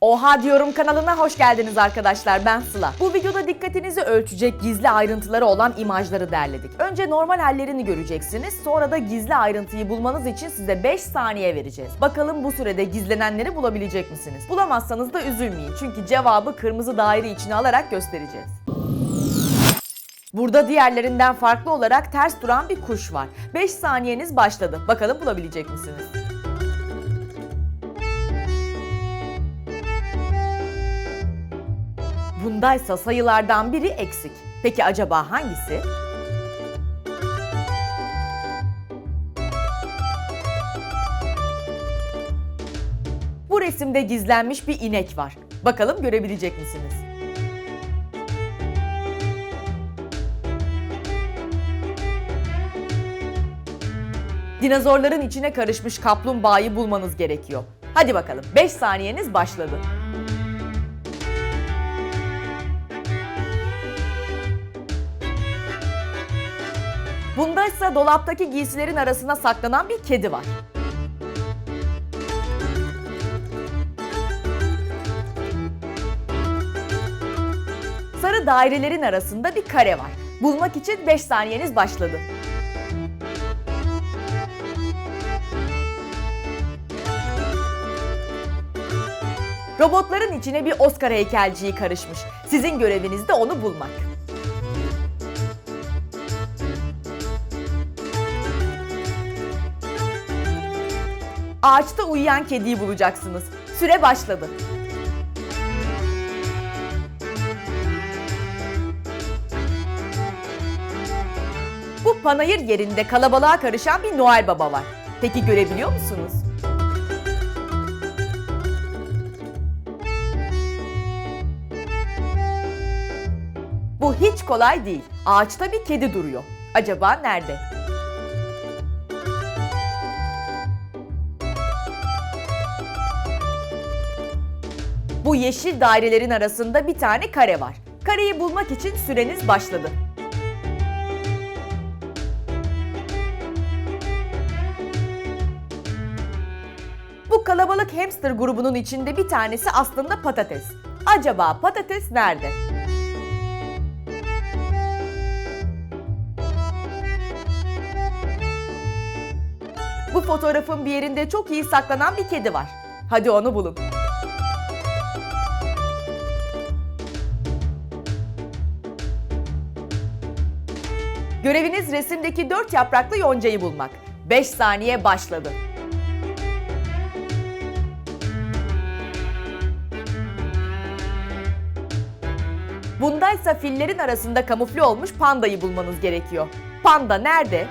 Oha diyorum kanalına hoş geldiniz arkadaşlar ben Sıla. Bu videoda dikkatinizi ölçecek gizli ayrıntıları olan imajları derledik. Önce normal hallerini göreceksiniz sonra da gizli ayrıntıyı bulmanız için size 5 saniye vereceğiz. Bakalım bu sürede gizlenenleri bulabilecek misiniz? Bulamazsanız da üzülmeyin çünkü cevabı kırmızı daire içine alarak göstereceğiz. Burada diğerlerinden farklı olarak ters duran bir kuş var. 5 saniyeniz başladı. Bakalım bulabilecek misiniz? Bundaysa sayılardan biri eksik. Peki acaba hangisi? Bu resimde gizlenmiş bir inek var. Bakalım görebilecek misiniz? Dinozorların içine karışmış kaplumbağayı bulmanız gerekiyor. Hadi bakalım 5 saniyeniz başladı. Bunda ise dolaptaki giysilerin arasına saklanan bir kedi var. Sarı dairelerin arasında bir kare var. Bulmak için 5 saniyeniz başladı. Robotların içine bir Oscar heykelciği karışmış. Sizin göreviniz de onu bulmak. Ağaçta uyuyan kediyi bulacaksınız. Süre başladı. Bu panayır yerinde kalabalığa karışan bir Noel Baba var. Peki görebiliyor musunuz? Bu hiç kolay değil. Ağaçta bir kedi duruyor. Acaba nerede? Bu yeşil dairelerin arasında bir tane kare var. Kareyi bulmak için süreniz başladı. Bu kalabalık hamster grubunun içinde bir tanesi aslında patates. Acaba patates nerede? Bu fotoğrafın bir yerinde çok iyi saklanan bir kedi var. Hadi onu bulun. Göreviniz resimdeki dört yapraklı yoncayı bulmak. 5 saniye başladı. Bundaysa fillerin arasında kamufle olmuş pandayı bulmanız gerekiyor. Panda nerede?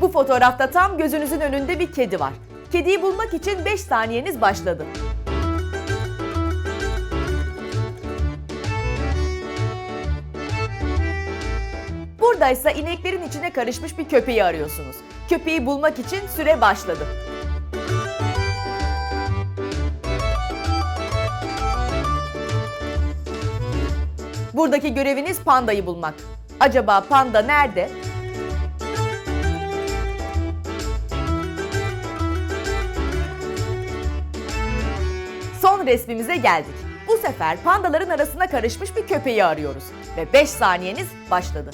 Bu fotoğrafta tam gözünüzün önünde bir kedi var. Kediyi bulmak için 5 saniyeniz başladı. Buradaysa ineklerin içine karışmış bir köpeği arıyorsunuz. Köpeği bulmak için süre başladı. Buradaki göreviniz pandayı bulmak. Acaba panda nerede? Son resmimize geldik. Bu sefer pandaların arasına karışmış bir köpeği arıyoruz. Ve 5 saniyeniz başladı.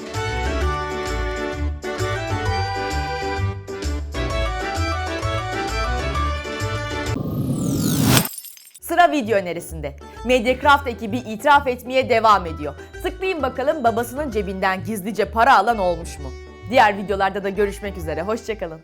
Sıra video önerisinde. Mediacraft ekibi itiraf etmeye devam ediyor. Tıklayın bakalım babasının cebinden gizlice para alan olmuş mu? Diğer videolarda da görüşmek üzere. Hoşçakalın.